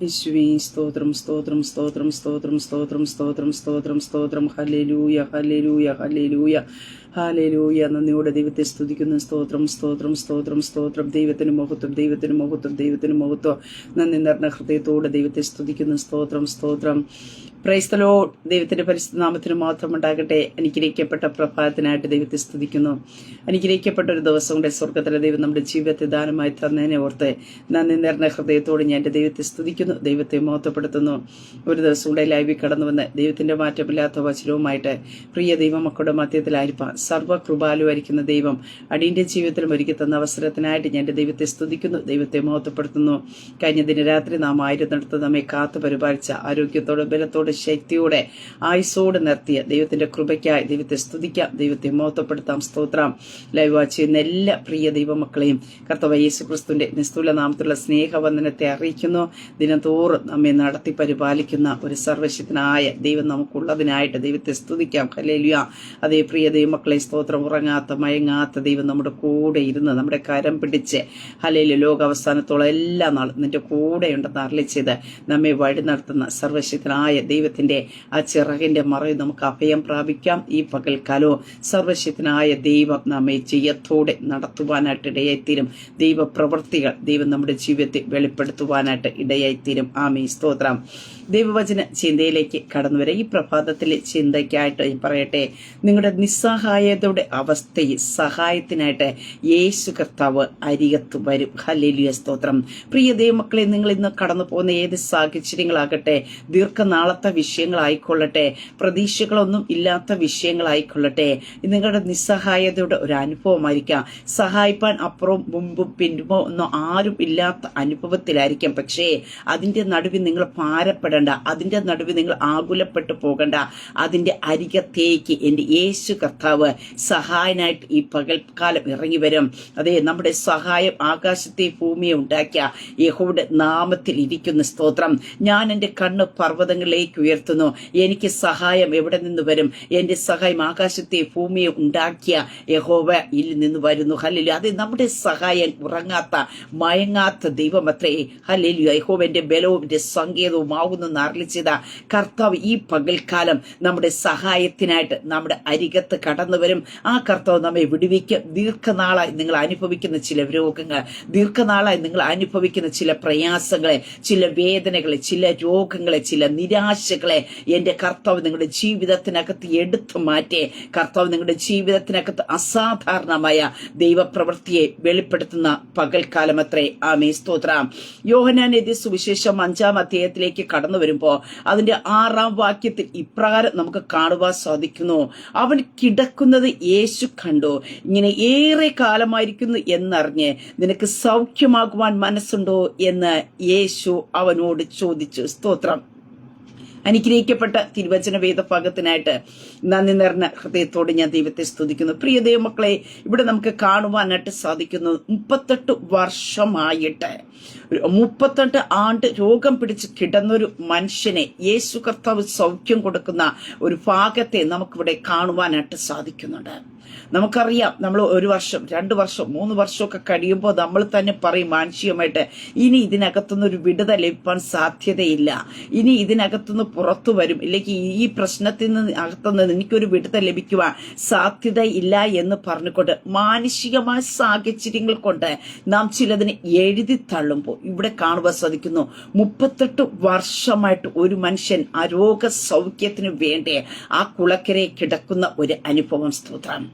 യേശുവേ സ്തോത്രം സ്തോത്രം സ്തോത്രം സ്തോത്രം സ്തോത്രം സ്തോത്രം സ്തോത്രം സ്തോത്രം ഹല്ലേലൂയ ഹല്ലേലൂയ ഹല്ലേലൂയ ഹാലലൂയ നന്ദിയോടെ ദൈവത്തെ സ്തുതിക്കുന്ന സ്തോത്രം സ്തോത്രം സ്തോത്രം സ്തോത്രം ദൈവത്തിന് മഹത്വം ദൈവത്തിന് മഹത്വം ദൈവത്തിന് മഹത്വം നന്ദി നിറഞ്ഞ ഹൃദയത്തോടെ ദൈവത്തെ സ്തുതിക്കുന്ന സ്തോത്രം സ്തോത്രം പ്രൈസ്തലോ ദൈവത്തിന്റെ പരിശുദ്ധ നാമത്തിന് മാത്രം ഉണ്ടാകട്ടെ. അനുഗ്രഹിക്കപ്പെട്ട പ്രഭാതത്തിനായിട്ട് ദൈവത്തെ സ്തുതിക്കുന്നു. അനുഗ്രഹിക്കപ്പെട്ട ഒരു ദിവസം കൊണ്ട് സ്വർഗത്തിലെ ദൈവം നമ്മുടെ ജീവിതത്തെ ദാനമായി തന്നതിനെ ഓർത്ത് നന്ദി നിറഞ്ഞ ഹൃദയത്തോട് ഞാൻ എന്റെ ദൈവത്തെ സ്തുതിക്കുന്നു ദൈവത്തെ മഹത്വപ്പെടുത്തുന്നു. ഒരു ദിവസം കൂടെ ലൈവിൽ കടന്നു വന്ന് ദൈവത്തിന്റെ മാറ്റമില്ലാത്ത വചനവുമായിട്ട് പ്രിയ ദൈവമക്കളുടെ മധ്യത്തിലായിരിക്കാം സർവകൃപാലുവായിരിക്കുന്ന ദൈവം അടിയന്റെ ജീവിതത്തിലും ഒരുക്കി തന്ന അവസരത്തിനായിട്ട് ഞാൻ എന്റെ ദൈവത്തെ സ്തുതിക്കുന്നു ദൈവത്തെ മഹത്വപ്പെടുത്തുന്നു. കഴിഞ്ഞ ദിനരാത്രി നാം ആയിരുന്നിടത്ത് നമ്മെ കാത്തു പരിപാലിച്ച ആരോഗ്യത്തോടെ ബലത്തോടെ ശക്തിയോടെ ആയുസോടെ നിർത്തിയ ദൈവത്തിന്റെ കൃപയ്ക്കായി ദൈവത്തെ സ്തുതിക്കാം ദൈവത്തെ മഹത്വപ്പെടുത്താം സ്തോത്രം. ലൈവ് വാച്ച് ചെയ്യുന്ന എല്ലാ പ്രിയ ദൈവമക്കളെയും കർത്തവ യേശു ക്രിസ്തുവിന്റെ നിസ്തുല നാമത്തിലുള്ള സ്നേഹവന്ദനത്തെ അറിയിക്കുന്നു. ദിനത്തോറും നമ്മെ നടത്തി പരിപാലിക്കുന്ന ഒരു സർവശക്തനായ ദൈവം നമുക്കുള്ളതിനായിട്ട് ദൈവത്തെ സ്തുതിക്കാം. ഹലേലുയ അതേ പ്രിയ ദൈവമക്കളെ സ്തോത്രം. ഉറങ്ങാത്ത മയങ്ങാത്ത ദൈവം നമ്മുടെ കൂടെ ഇരുന്ന് നമ്മുടെ കരം പിടിച്ച് ഹലേലു ലോകാവസാനത്തോളം എല്ലാ നാളും നിന്റെ കൂടെ കൂടെയുണ്ടെന്ന് അറിയിച്ചത് നമ്മെ വഴി നടത്തുന്ന സർവശക്തനായ ദൈവത്തിന്റെ ആ ചിറകിന്റെ മറവിൽ നമുക്ക് അഭയം പ്രാപിക്കാം. ഈ പകൽക്കാലവും സർവശക്തനായ ദൈവം നമ്മെ ജയത്തോടെ നടത്തുവാനായിട്ട് ഇടയായിത്തീരും. ദൈവപ്രവൃത്തികൾ ദൈവം നമ്മുടെ ജീവിതത്തിൽ വെളിപ്പെടുത്തുവാനായിട്ട് ഇടയായിത്തീരും. ആമീ സ്തോത്രം. ദൈവവചന ചിന്തയിലേക്ക് കടന്നു വരാം. ഈ പ്രഭാതത്തിലെ ചിന്തയ്ക്കായിട്ട് പറയട്ടെ നിങ്ങളുടെ നിസ്സഹായതയുടെ അവസ്ഥയിൽ സഹായത്തിനായിട്ട് യേശു കർത്താവ് അരികത്ത് വരും. ഹല്ലേലൂയ. സ്തോത്രം. പ്രിയ ദൈവമക്കളെ നിങ്ങൾ ഇന്ന് കടന്നു പോകുന്ന ഏത് സാഹചര്യങ്ങളാകട്ടെ ദീർഘനാളത്തെ വിഷയങ്ങളായിക്കൊള്ളട്ടെ. പ്രതീക്ഷകളൊന്നും ഇല്ലാത്ത വിഷയങ്ങളായിക്കൊള്ളട്ടെ. നിങ്ങളുടെ നിസ്സഹായതയുടെ ഒരു അനുഭവമായിരിക്കാം. സഹായിപ്പാൻ അപ്പുറവും മുമ്പും പിൻപോ ഒന്നും ആരും ഇല്ലാത്ത അനുഭവത്തിലായിരിക്കാം. പക്ഷേ അതിന്റെ നടുവിൽ നിങ്ങൾ ഭാരപ്പെടേണ്ട. അതിന്റെ നടുവിൽ നിങ്ങൾ ആകുലപ്പെട്ടു പോകണ്ട. അതിന്റെ അരികത്തേക്ക് എന്റെ യേശു കർത്താവ് സഹായനായിട്ട് ഈ പകൽക്കാലം ഇറങ്ങി വരും. അതെ നമ്മുടെ സഹായം ആകാശത്തെ ഭൂമിയെ ഉണ്ടാക്കിയ യഹോയുടെ നാമത്തിൽ ഇരിക്കുന്ന സ്തോത്രം. ഞാൻ എന്റെ കണ്ണ് പർവതങ്ങളിലേക്ക് ഉയർത്തുന്നു. എനിക്ക് സഹായം എവിടെ നിന്ന് വരും? എന്റെ സഹായം ആകാശത്തെ ഭൂമിയെ ഉണ്ടാക്കിയ യഹോവയിൽ നിന്ന് വരുന്നു. ഹലിലു അത് നമ്മുടെ സഹായം ഉറങ്ങാത്ത മയങ്ങാത്ത ദൈവമത്രേ. ഹലിലു യഹോവന്റെ ബലവും സങ്കേതവും ആകുന്നു അറിയിച്ചത് കർത്താവ് ഈ പകൽക്കാലം നമ്മുടെ സഹായത്തിനായിട്ട് നമ്മുടെ അരികത്ത് കടന്നു വരും. ആ കർത്താവ് നമ്മെ വിടുവിക്കും. ദീർഘനാളായി നിങ്ങൾ അനുഭവിക്കുന്ന ചില രോഗങ്ങൾ ദീർഘനാളായി നിങ്ങൾ അനുഭവിക്കുന്ന ചില പ്രയാസങ്ങളെ ചില വേദനകളെ ചില രോഗങ്ങളെ ചില നിരാശകളെ എന്റെ കർത്താവ് നിങ്ങളുടെ ജീവിതത്തിനകത്ത് എടുത്തു മാറ്റി. കർത്താവ് നിങ്ങളുടെ ജീവിതത്തിനകത്ത് അസാധാരണമായ ദൈവപ്രവൃത്തിയെ വെളിപ്പെടുത്തുന്ന പകൽക്കാലം അത്രേ ആമേ സ്തോത്രം യോഹനാനെതി സുവിശേഷം അഞ്ചാം അധ്യായത്തിലേക്ക് കടന്നു വരുമ്പോൾ അതിന്റെ ആറാം വാക്യത്തിൽ ഇപ്രകാരം നമുക്ക് കാണുവാൻ സാധിക്കുന്നു. അവൻ കിടക്കുന്നത് യേശു കണ്ടു. ഇങ്ങനെ ഏറെ കാലമായിരിക്കുന്നു എന്നറിഞ്ഞ് നിനക്ക് സൗഖ്യമാകുവാൻ മനസ്സുണ്ടോ എന്ന് യേശു അവനോട് ചോദിച്ചു. സ്തോത്രം. അനുഗ്രഹിക്കപ്പെട്ട തിരുവചന വേദഭാഗത്തിനായിട്ട് നന്ദി നിറഞ്ഞ ഹൃദയത്തോട് ഞാൻ ദൈവത്തെ സ്തുതിക്കുന്നു. പ്രിയ ദൈവമക്കളെ ഇവിടെ നമുക്ക് കാണുവാനായിട്ട് സാധിക്കുന്നു മുപ്പത്തെട്ട് വർഷമായിട്ട്. മുപ്പത്തെട്ട് ആണ്ട് രോഗം പിടിച്ച് കിടന്നൊരു മനുഷ്യനെ യേശു കർത്താവ് സൗഖ്യം കൊടുക്കുന്ന ഒരു ഭാഗത്തെ നമുക്കിവിടെ കാണുവാനായിട്ട് സാധിക്കുന്നുണ്ട്. നമുക്കറിയാം നമ്മൾ ഒരു വർഷം രണ്ട് വർഷം മൂന്ന് വർഷമൊക്കെ കഴിയുമ്പോൾ നമ്മൾ തന്നെ പറയും മാനുഷികമായിട്ട് ഇനി ഇതിനകത്തുനിന്ന് ഒരു വിടുത ലഭിക്കാൻ സാധ്യതയില്ല. ഇനി ഇതിനകത്തുനിന്ന് പുറത്തു വരും. ഇല്ലെങ്കിൽ ഈ പ്രശ്നത്തിൽ നിന്ന് അകത്തുനിന്ന് എനിക്കൊരു വിടുത ലഭിക്കുവാൻ സാധ്യതയില്ല എന്ന് പറഞ്ഞുകൊണ്ട് മാനുഷികമായ സാഹചര്യങ്ങൾ കൊണ്ട് നാം ചിലതിനെ എഴുതി തള്ളുമ്പോൾ ഇവിടെ കാണുവാൻ സാധിക്കുന്നു മുപ്പത്തെട്ട് വർഷമായിട്ട് ഒരു മനുഷ്യൻ ആ രോഗസൗഖ്യത്തിന് വേണ്ടി ആ കുളക്കരെ കിടക്കുന്ന ഒരു അനുഭവം സ്തോത്രം.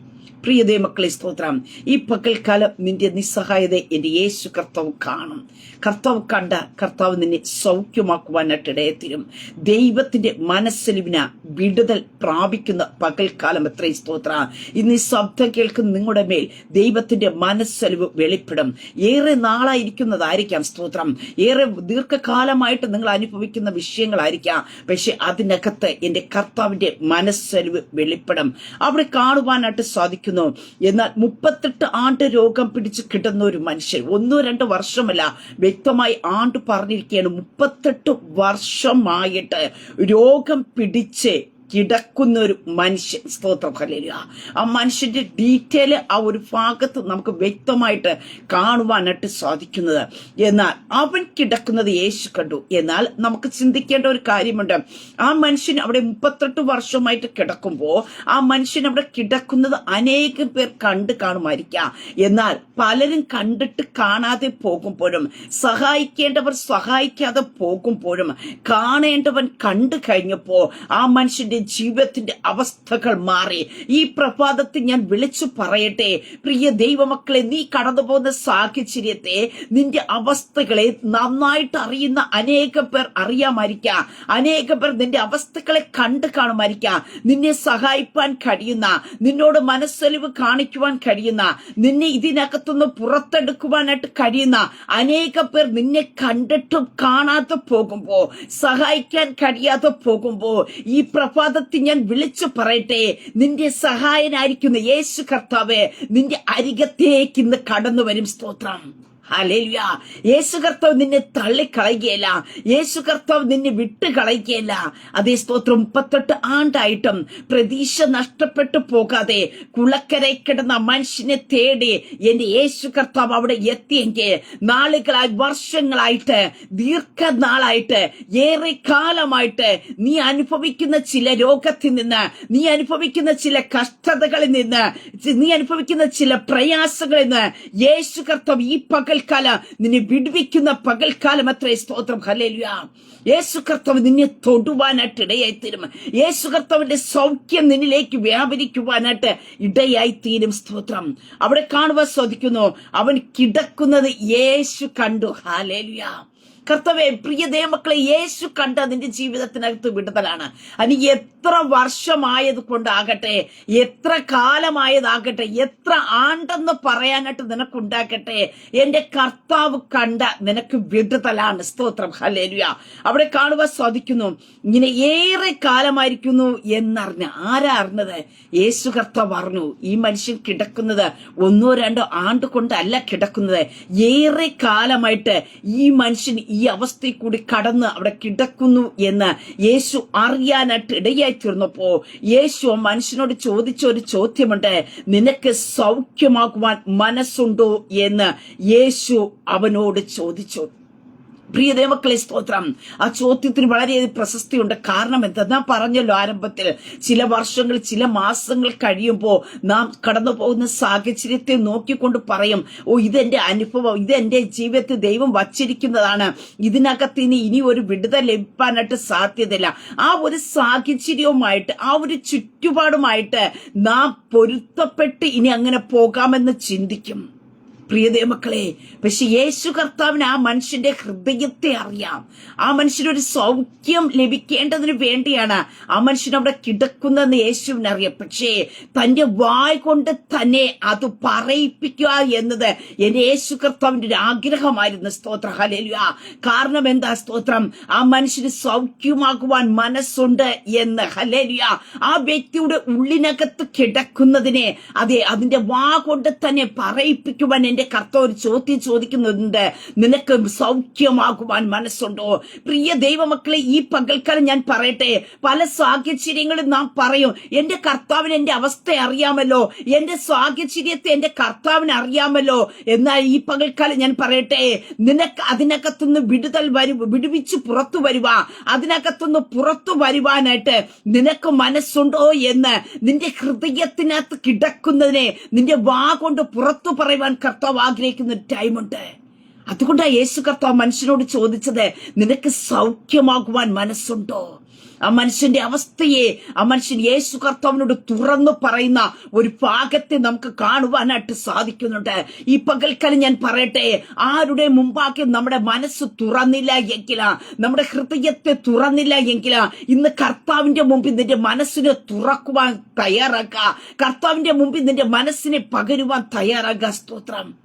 പ്രിയതേ മക്കളെ സ്തോത്രം. ഈ പകൽക്കാലം നിന്റെ നിസ്സഹായത എന്റെ യേശു കർത്താവ് കാണും. കർത്താവ് കണ്ട കർത്താവ് നിന്നെ സൗഖ്യമാക്കുവാനായിട്ട് ഇടയത്തിരും ദൈവത്തിന്റെ മനസ്സലിവിന വിടുതൽ പ്രാപിക്കുന്ന പകൽക്കാലം എത്ര സ്തോത്ര. ഇന്ന് ഈ ശബ്ദം കേൾക്കുന്ന നിങ്ങളുടെ മേൽ ദൈവത്തിന്റെ മനസ്സലിവ് വെളിപ്പെടും. ഏറെ നാളായിരിക്കുന്നതായിരിക്കാം സ്തോത്രം. ഏറെ ദീർഘകാലമായിട്ട് നിങ്ങൾ അനുഭവിക്കുന്ന വിഷയങ്ങളായിരിക്കാം. പക്ഷെ അതിനകത്ത് എന്റെ കർത്താവിന്റെ മനസ്സലിവ് വെളിപ്പെടും. അവിടെ കാണുവാനായിട്ട് സാധിക്കുന്നു എന്നാൽ മുപ്പത്തെട്ട് ആണ്ട് രോഗം പിടിച്ച് കിട്ടുന്ന ഒരു മനുഷ്യൻ ഒന്നോ രണ്ടോ വർഷമല്ല വ്യക്തമായി ആണ്ട് പറഞ്ഞിരിക്കുകയാണ് മുപ്പത്തെട്ട് വർഷമായിട്ട് രോഗം പിടിച്ച് കിടക്കുന്ന ഒരു മനുഷ്യൻ. സ്തോത്രം. ഹല്ലേലൂയ. ആ മനുഷ്യന്റെ ഡീറ്റെയിൽ ആ ഒരു ഭാഗത്ത് നമുക്ക് വ്യക്തമായിട്ട് കാണുവാനായിട്ട് സാധിക്കുന്നത്. എന്നാൽ അവൻ കിടക്കുന്നത് യേശു കണ്ടു. എന്നാൽ നമുക്ക് ചിന്തിക്കേണ്ട ഒരു കാര്യമുണ്ട്. ആ മനുഷ്യൻ അവിടെ മുപ്പത്തെട്ട് വർഷമായിട്ട് കിടക്കുമ്പോൾ ആ മനുഷ്യൻ അവിടെ കിടക്കുന്നത് അനേകം പേർ കണ്ട് കാണുമായിരിക്കാം. എന്നാൽ പലരും കണ്ടിട്ട് കാണാതെ പോകുമ്പോഴും സഹായിക്കേണ്ടവർ സഹായിക്കാതെ പോകുമ്പോഴും കാണേണ്ടവൻ കണ്ടു കഴിഞ്ഞപ്പോ ആ മനുഷ്യന്റെ ജീവിതത്തിന്റെ അവസ്ഥകൾ മാറി. ഈ പ്രഭാതത്തിൽ ഞാൻ വിളിച്ചു പറയട്ടെ. പ്രിയ ദൈവമക്കളെ നീ കടന്നു പോകുന്ന സാഹചര്യത്തെ നിന്റെ അവസ്ഥകളെ നന്നായിട്ട് അറിയുന്ന അനേകം പേർ അറിയാമായിരിക്കാം. അനേകം പേർ നിന്റെ അവസ്ഥകളെ കണ്ടു കാണുമായിരിക്കാം. നിന്നെ സഹായിപ്പാൻ കഴിയുന്ന നിന്നോട് മനസ്സലിവ് കാണിക്കുവാൻ കഴിയുന്ന നിന്നെ ഇതിനകത്തുനിന്ന് പുറത്തെടുക്കുവാനായിട്ട് കഴിയുന്ന അനേകം പേർ നിന്നെ കണ്ടിട്ടും കാണാതെ പോകുമ്പോ സഹായിക്കാൻ കഴിയാതെ പോകുമ്പോ ഈ പ്രഭാതത്തിൽ ഞാൻ വിളിച്ചു പറയട്ടെ. നിന്റെ സഹായനായിരിക്കുന്ന യേശു കർത്താവ് നിന്റെ അരികത്തേക്ക് ഇന്ന് കടന്നു വരും സ്തോത്രം. ഹല്ലേലൂയ. യേശു കർത്താവ് നിന്നെ തള്ളിക്കളയുകയല്ല. യേശു കർത്താവ് നിന്നെ വിട്ട് കളയുകയല്ല അതേ സ്തോത്രം മുപ്പത്തെട്ട് ആണ്ടായിട്ടും പ്രതീക്ഷ നഷ്ടപ്പെട്ടു പോകാതെ കുളക്കരെ കിടന്ന മനുഷ്യനെ തേടി എന്റെ യേശു കർത്താവ് അവിടെ എത്തിയെങ്കിൽ നാളുകളായി വർഷങ്ങളായിട്ട് ദീർഘനാളായിട്ട് ഏറെ കാലമായിട്ട് നീ അനുഭവിക്കുന്ന ചില രോഗത്തിൽ നിന്ന് നീ അനുഭവിക്കുന്ന ചില കഷ്ടതകളിൽ നിന്ന് നീ അനുഭവിക്കുന്ന ചില പ്രയാസങ്ങളിൽ നിന്ന് യേശു കർത്താവ് ഈ പകൽക്കാലം നിന്നെ വിടുവിക്കുന്ന പകൽക്കാലം അത്രേ സ്തോത്രം. ഹല്ലേലൂയ. യേശു കർത്താവ് നിന്നെ തൊടുവാനായിട്ട് ഇടയായി തീരും യേശു കർത്താവിന്റെ സൗഖ്യം നിന്നിലേക്ക് വ്യാപരിക്കുവാനായിട്ട് ഇടയായി തീരും സ്തോത്രം. അവിടെ കാണുവാൻ ശ്രദ്ധിക്കുന്നു അവൻ കിടക്കുന്നത് യേശു കണ്ടു. ഹാലേലുയ കർത്തവെ പ്രിയ ദേമക്കളെ യേശു കണ്ട് നിന്റെ ജീവിതത്തിനകത്ത് വിടുതലാണ്. അതിന് എത്ര വർഷമായത് കൊണ്ടാകട്ടെ എത്ര കാലമായതാകട്ടെ എത്ര ആണ്ടെന്ന് പറയാനായിട്ട് നിനക്കുണ്ടാകട്ടെ എന്റെ കർത്താവ് കണ്ട നിനക്ക് വിടുതലാണ്. സ്തോത്രം. ഹലേലുയ അവിടെ കാണുവാൻ സാധിക്കുന്നു. ഇങ്ങനെ ഏറെ കാലമായിരിക്കുന്നു എന്നറിഞ്ഞ. ആരാ അറിഞ്ഞത്? യേശു കർത്താവ് അറിഞ്ഞു. ഈ മനുഷ്യൻ കിടക്കുന്നത് ഒന്നോ രണ്ടോ ആണ്ട് കൊണ്ടല്ല കിടക്കുന്നത്. ഏറെ കാലമായിട്ട് ഈ മനുഷ്യൻ ഈ അവസ്ഥയിൽ കൂടി കടന്ന് അവിടെ കിടക്കുന്നു എന്ന് യേശു അറിയാനായിട്ട് ഇടയായി തീർന്നപ്പോ യേശു മനുഷ്യനോട് ചോദിച്ച ഒരു ചോദ്യമുണ്ട് നിനക്ക് സൗഖ്യമാകുവാൻ മനസ്സുണ്ടോ? എന്ന് യേശു അവനോട് ചോദിച്ചു. പ്രിയ ദേവക്കളെ സ്തോത്രം. ആ ചോദ്യത്തിന് വളരെയധികം പ്രശസ്തിയുണ്ട്. കാരണം എന്താ? നാം പറഞ്ഞല്ലോ ആരംഭത്തിൽ ചില വർഷങ്ങൾ ചില മാസങ്ങൾ കഴിയുമ്പോൾ നാം കടന്നു പോകുന്ന സാഹചര്യത്തെ നോക്കിക്കൊണ്ട് പറയും ഓ ഇതെന്റെ അനുഭവം ഇതെന്റെ ജീവിതത്തിൽ ദൈവം വച്ചിരിക്കുന്നതാണ്. ഇതിനകത്ത് ഇനി ഇനി ഒരു വിടുതൽ ലഭിക്കാനായിട്ട് സാധ്യതയില്ല. ആ ഒരു സാഹചര്യവുമായിട്ട് ആ ഒരു ചുറ്റുപാടുമായിട്ട് നാം പൊരുത്തപ്പെട്ട് ഇനി അങ്ങനെ പോകാമെന്ന് ചിന്തിക്കും. പ്രിയതേ മക്കളെ പക്ഷെ യേശു കർത്താവിന് ആ മനുഷ്യന്റെ ഹൃദയത്തെ അറിയാം. ആ മനുഷ്യനൊരു സൗഖ്യം ലഭിക്കേണ്ടതിന് വേണ്ടിയാണ് ആ മനുഷ്യൻ അവിടെ കിടക്കുന്നതെന്ന് യേശുവിന് അറിയാം. പക്ഷേ തന്റെ വായ് കൊണ്ട് തന്നെ അത് പറയിപ്പിക്കുക എന്നത് എന്റെ യേശു കർത്താവിന്റെ ഒരു ആഗ്രഹമായിരുന്നു. സ്തോത്ര ഹലേലുയ കാരണം എന്താ സ്തോത്രം? ആ മനുഷ്യന് സൗഖ്യമാകുവാൻ മനസ്സുണ്ട് എന്ന് ഹലേലിയ ആ വ്യക്തിയുടെ ഉള്ളിനകത്ത് കിടക്കുന്നതിനെ അതെ അതിന്റെ വാ കൊണ്ട് തന്നെ പറയിപ്പിക്കുവാൻ എന്റെ കർത്താവ് ഒരു ചോദ്യം ചോദിക്കുന്നുണ്ട്. നിനക്ക് സൗഖ്യമാകുവാൻ മനസ്സുണ്ടോ? പ്രിയ ദൈവമക്കളെ ഈ പകൽക്കാലം ഞാൻ പറയട്ടെ. പല സാഹചര്യങ്ങളും നാം പറയും. എന്റെ കർത്താവിന് എന്റെ അവസ്ഥ അറിയാമല്ലോ. എന്റെ സാഹചര്യത്തെ എന്റെ കർത്താവിന് അറിയാമല്ലോ. എന്നാൽ ഈ പകൽക്കാലം ഞാൻ പറയട്ടെ. നിനക്ക് അതിനകത്തുനിന്ന് വിടുതൽ വരു വിടുവിച്ച് പുറത്തു വരുക അതിനകത്തുനിന്ന് പുറത്തു വരുവാനായിട്ട് നിനക്ക് മനസ്സുണ്ടോ എന്ന് നിന്റെ ഹൃദയത്തിനകത്ത് കിടക്കുന്നതിനെ നിന്റെ വാ കൊണ്ട് പുറത്തു പറയുവാൻ കർത്താവ് ആഗ്രഹിക്കുന്ന ഒരു ടൈമുണ്ട് അതുകൊണ്ടാണ് യേശു കർത്താവ് മനുഷ്യനോട് ചോദിച്ചത് നിനക്ക് സൗഖ്യമാകുവാൻ മനസ്സുണ്ടോ? ആ മനുഷ്യന്റെ അവസ്ഥയെ ആ മനുഷ്യൻ യേശു കർത്താവിനോട് തുറന്നു പറയുന്ന ഒരു ഭാഗത്തെ നമുക്ക് കാണുവാനായിട്ട് സാധിക്കുന്നുണ്ട്. ഈ പകൽക്കാലം ഞാൻ പറയട്ടെ ആരുടെ മുമ്പാകെ നമ്മുടെ മനസ്സ് തുറന്നില്ല എങ്കില നമ്മുടെ ഹൃദയത്തെ തുറന്നില്ല എങ്കില ഇന്ന് കർത്താവിന്റെ മുമ്പിൽ നിന്റെ മനസ്സിനെ തുറക്കുവാൻ തയ്യാറാക്കുക കർത്താവിന്റെ മുമ്പിൽ നിന്റെ മനസ്സിനെ പകരുവാൻ തയ്യാറാക്കുക സ്തോത്രം.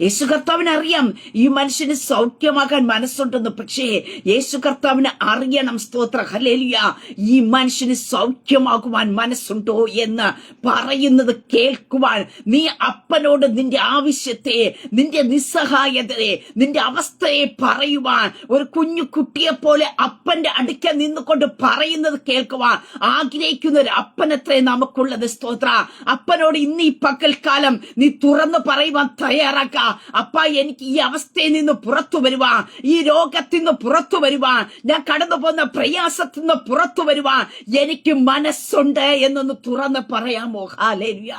യേശു കർത്താവിന് അറിയാം ഈ മനുഷ്യന് സൗഖ്യമാകാൻ മനസ്സുണ്ടെന്ന്. പക്ഷേ യേശു കർത്താവിന് അറിയണം സ്തോത്ര. ഹലേലിയ ഈ മനുഷ്യന് സൗഖ്യമാകുവാൻ മനസ്സുണ്ടോ എന്ന് പറയുന്നത് കേൾക്കുവാൻ. നീ അപ്പനോട് നിന്റെ ആവശ്യത്തെ നിന്റെ നിസ്സഹായതയെ നിന്റെ അവസ്ഥയെ പറയുവാൻ. ഒരു കുഞ്ഞു കുട്ടിയെ പോലെ അപ്പന്റെ അടുക്ക നിന്നുകൊണ്ട് പറയുന്നത് കേൾക്കുവാൻ. ആഗ്രഹിക്കുന്ന ഒരു അപ്പനത്രേ നമുക്കുള്ളത് സ്തോത്ര. അപ്പനോട് ഇന്ന് ഈ പകൽക്കാലം നീ തുറന്നു പറയുവാൻ തയ്യാറാക്ക അപ്പ എനിക്ക് ഈ അവസ്ഥയിൽ നിന്ന് പുറത്തു വരുവാൻ ഈ രോഗത്തിൽ നിന്ന് പുറത്തു വരുവാൻ ഞാൻ കടന്നു പോകുന്ന പ്രയാസത്തിൽ നിന്ന് പുറത്തു വരുവാൻ എനിക്ക് മനസ്സുണ്ട് എന്നൊന്ന് തുറന്ന് പറയാമോ? ഹാലേലുയ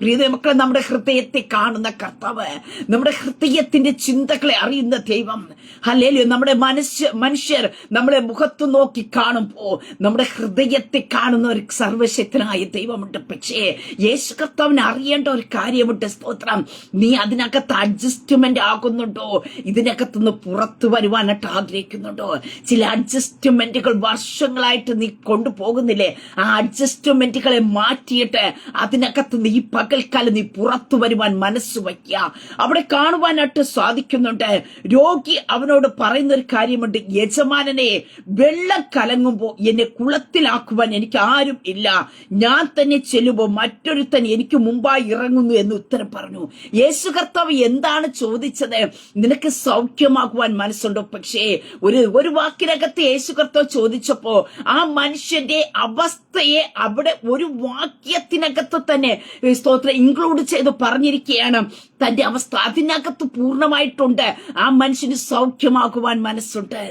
പ്രിയത മക്കളെ നമ്മുടെ ഹൃദയത്തെ കാണുന്ന കർത്താവ് നമ്മുടെ ഹൃദയത്തിന്റെ ചിന്തകളെ അറിയുന്ന ദൈവം. അല്ലേലോ നമ്മുടെ മനുഷ്യ മനുഷ്യർ നമ്മളെ മുഖത്ത് നോക്കി കാണുമ്പോ നമ്മുടെ ഹൃദയത്തെ കാണുന്ന ഒരു സർവശക്തനായ ദൈവമുണ്ട്. പക്ഷേ യേശു കർത്താവിന് അറിയേണ്ട ഒരു കാര്യമുണ്ട് സ്തോത്രം. നീ അതിനകത്ത് അഡ്ജസ്റ്റ്മെന്റ് ആകുന്നുണ്ടോ? ഇതിനകത്തുനിന്ന് പുറത്തു വരുവാനായിട്ട് ആഗ്രഹിക്കുന്നുണ്ടോ? ചില അഡ്ജസ്റ്റ്മെന്റുകൾ വർഷങ്ങളായിട്ട് നീ കൊണ്ടുപോകുന്നില്ലേ? ആ അഡ്ജസ്റ്റ്മെന്റുകളെ മാറ്റിയിട്ട് അതിനകത്ത് നീ പകൽക്കാലം നീ പുറത്തു വരുവാൻ മനസ്സ് വയ്ക്കുക അവിടെ കാണുവാനായിട്ട് സാധിക്കുന്നുണ്ട്. രോഗി അവനോട് പറയുന്ന ഒരു കാര്യമുണ്ട്. യജമാനനെ വെള്ളം കലങ്ങുമ്പോൾ എന്നെ കുളത്തിലാക്കുവാൻ എനിക്ക് ആരും ഇല്ല. ഞാൻ തന്നെ ചെല്ലുമ്പോൾ മറ്റൊരുത്തൻ എനിക്ക് മുമ്പായി ഇറങ്ങുന്നു എന്ന് ഉത്തരം പറഞ്ഞു. യേശു കർത്താവ് എന്താണ് ചോദിച്ചത്? നിനക്ക് സൗഖ്യമാക്കുവാൻ മനസ്സുണ്ടോ? പക്ഷേ ഒരു ഒരു വാക്കിനകത്ത് യേശു കർത്താവ് ചോദിച്ചപ്പോ ആ മനുഷ്യന്റെ അവസ്ഥയെ അവിടെ ഒരു വാക്യത്തിനകത്ത് തന്നെ സ്തോത്രം ഇൻക്ലൂഡ് ചെയ്ത് പറഞ്ഞിരിക്കുകയാണ് തന്റെ അവസ്ഥ അതിനകത്ത് പൂർണമായിട്ടുണ്ട്. ആ മനുഷ്യന് സൗഖ്യമാക്കുവാൻ മനസ്സുണ്ട്.